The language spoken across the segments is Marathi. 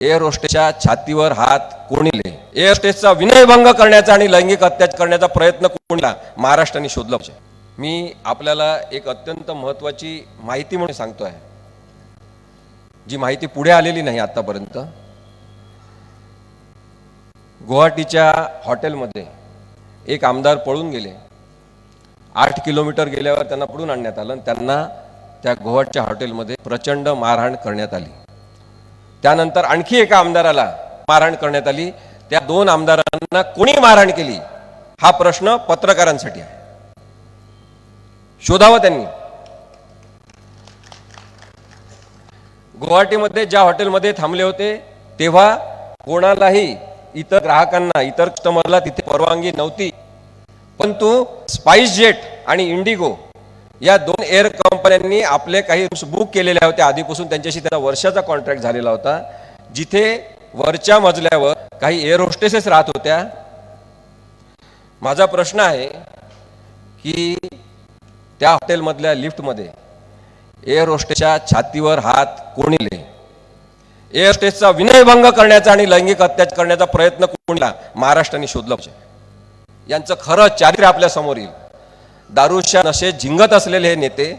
एअर होस्टेसच्या छातीवर हात कोणीले? एअर होस्टेसचा विनयभंग करण्याचा आणि लैंगिक अत्याचार करण्याचा प्रयत्न कोणीला? महाराष्ट्राने शोधला पाहिजे. मी आपल्याला एक अत्यंत महत्वाची माहिती म्हणून सांगतो आहे जी माहिती पुढे आलेली नाही आतापर्यंत. गुवाहाटीच्या हॉटेलमध्ये एक आमदार पळून गेले. आठ किलोमीटर गेल्यावर त्यांना पळून आणण्यात आलं आणि त्यांना त्या गुवाहाटीच्या हॉटेलमध्ये प्रचंड मारहाण करण्यात आली. त्यानंतर आणखी एका आमदाराला मारहाण करण्यात आली. त्या दोन आमदारांना कोणी मारहाण केली? हा प्रश्न पत्रकारांसाठी आहे. शोधावं त्यांनी. गुवाहाटीमध्ये ज्या हॉटेलमध्ये थांबले होते तेव्हा कोणालाही इतर ग्राहकांना इतर कस्टमरला तिथे परवानगी नव्हती. परंतु स्पाइस जेट आणि इंडिगो या दोन एअर कंपन्यांनी आपले काही रूम्स बुक केलेल्या होत्या आधीपासून त्यांच्याशी त्याचा वर्षाचा कॉन्ट्रॅक्ट झालेला होता. जिथे वरच्या मजल्यावर काही एअर होस्टेसेस राहत होत्या. माझा प्रश्न आहे की त्या हॉटेलमधल्या लिफ्टमध्ये एअर होस्टेसच्या छातीवर हात कोणीले एअर होस्टेसचा विनयभंग करण्याचा आणि लैंगिक अत्याचार करण्याचा प्रयत्न कोणीला महाराष्ट्राने शोधला पाहिजे. यांचं खरं चारित्र्य आपल्यासमोर येईल. दारूच्या नशेत झिंगत असलेले हे नेते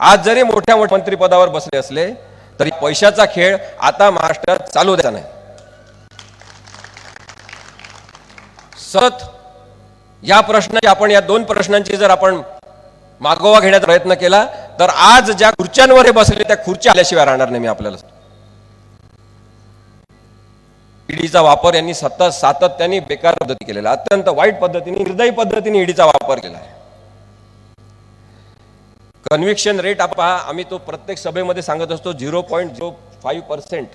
आज जरी मोठ्या मोठ्या मंत्रिपदावर बसले असले तरी पैशाचा खेळ आता महाराष्ट्रात चालू द्यायचा नाही. सतत या प्रश्नाची आपण या दोन प्रश्नांची जर आपण मागोवा घेण्याचा प्रयत्न केला तर आज ज्या खुर्च्यांवर हे बसले त्या खुर्च्या आल्याशिवाय राहणार नाही मी आपल्याला ईडीचा वापर यांनी सतत सातत्याने बेकार पद्धती केलेला अत्यंत वाईट पद्धतीने निर्दयी पद्धतीने ईडीचा वापर केला आहे. कन्व्हिक्शन रेट आपा पहा आम्ही तो प्रत्येक सभेमध्ये सांगत असतो zero point zero five percent.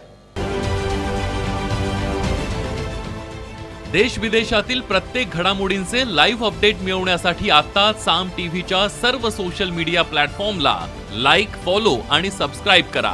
देश विदेशातील प्रत्येक घडामोडींचे लाईव्ह अपडेट मिळवण्यासाठी आता साम टीव्हीच्या सर्व सोशल मीडिया प्लॅटफॉर्मला लाईक फॉलो आणि सबस्क्राईब करा.